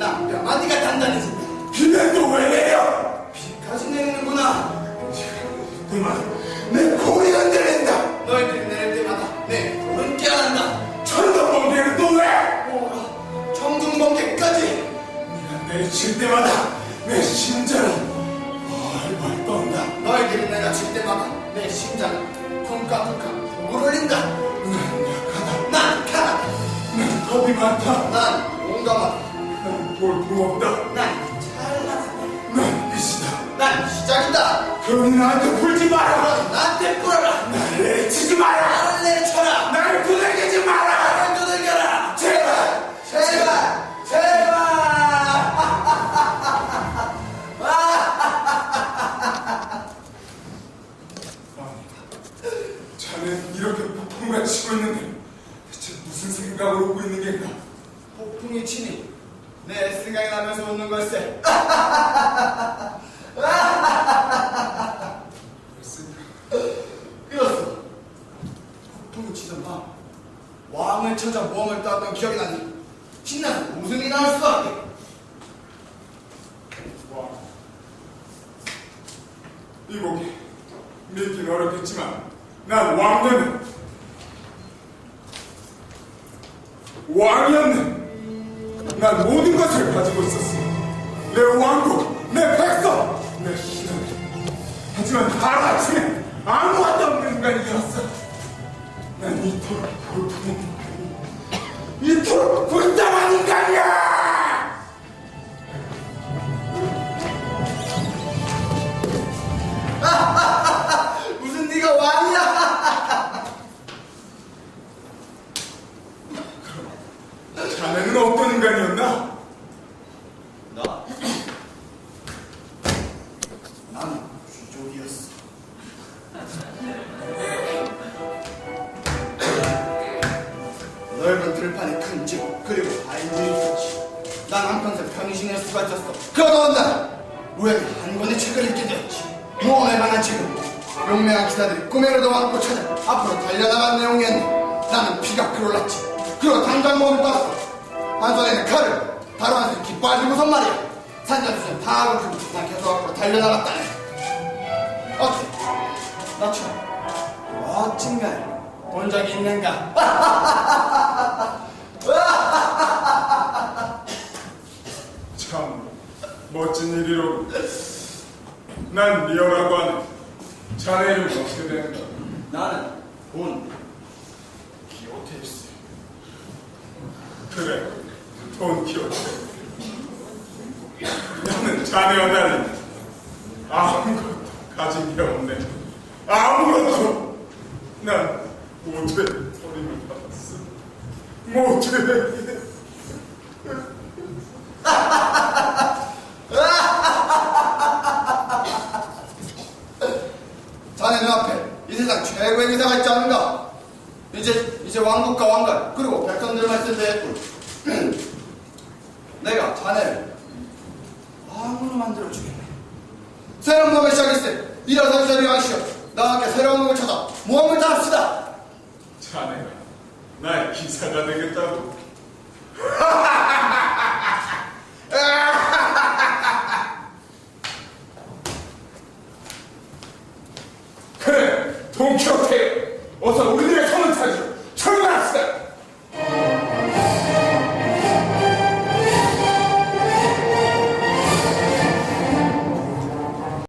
나 뼈마디가 단단해진다. 비는 또왜 내려? 비까지 내리는구나. 그만 내 고리 흔들린다. 너희들이 내릴 때마다 내 볼은 깨어난다. 천둥번개는 또 왜? 뭐라 청둥번개까지 네가 내칠 때마다 내 심장이 벌벌 떤다. 너희들이 내가 칠 때마다 내 심장이 쿵쾅쿵쾅 울린다. 난 약하다. 난 강하다. 난 겁이 많다. 난 그러니 나한테 불지 마라. 나한테 뿌려라. 나를 내치지 마라. 나를 내쳐라. 나를 두들기지 마라. 나를 두들겨라. 제발. 제발, 제발. 자넨 이렇게 폭풍만 치고 있는데 대체 무슨 생각을 하고 있는 겐가? 폭풍이 치니 내 생각이 나면서 웃는 걸세. 이었어. 폭풍이 치던 밤 왕을 찾아 모험을 떠왔던 기억이 나니 신나서 웃음이 나올 수밖에. 와. 이 곡이 믿긴 어렵겠지만 난 왕년은 왕이었네. 난 모든 것을 가지고 있었어. 내 왕국, 내 백성, 내 신앙. 하지만 하루아침에 아무것도 없는 인간이 되었어. 난 이토록 볼품없는 인간이야. 이토록 불쌍한 인간이야! 무슨 네가 왕이야? 자네는 어떤 인간이었나? 나. 난 넓은 들판에 큰 집, 그리고 아이들이 있었지. 난 한평생 평신일 수가 있었어. 그러다 날, 우연히 한 권의 책을 읽게 되었지. 모험에 관한 책은 용맹한 기사들이 꿈에로도 왕고 찾아 앞으로 달려나간 내용이었네. 나는 피가 끓올랐지. 그리고 당장 몸을 떴어. 한 손에는 칼을, 다른 한 손에 깃발 들고선 말이야. 산전수전 다 하고 그난 계속 앞으로 달려나갔다네. 어때? 나처럼 멋진 걸본 적이 있는가? 멋진 일이로. 난 리어라고 하는 자네 이름 어떻게 되는가? 나는 본 기호테스. 그래, 돈 키워테. 나는 자네와 달리 아무것도 가진 게 없네. 아무것도. 난 모두의 버림을 받았어. 모두의. 자네 눈앞에 이 세상 최고의 기사가 있지 않은가? 이제 이제 왕국과 왕관 그리고 백성들만 있을. 내가 자네를 왕으로 만들어 주겠네. 새로운 모험의 시작일세. 일어서 자리 하시오. 나와 함께 새로운 몸을 찾아 모험을 따릅시다. 자네가 나의 기사가 되겠다고. 동키호테. 어서 우리들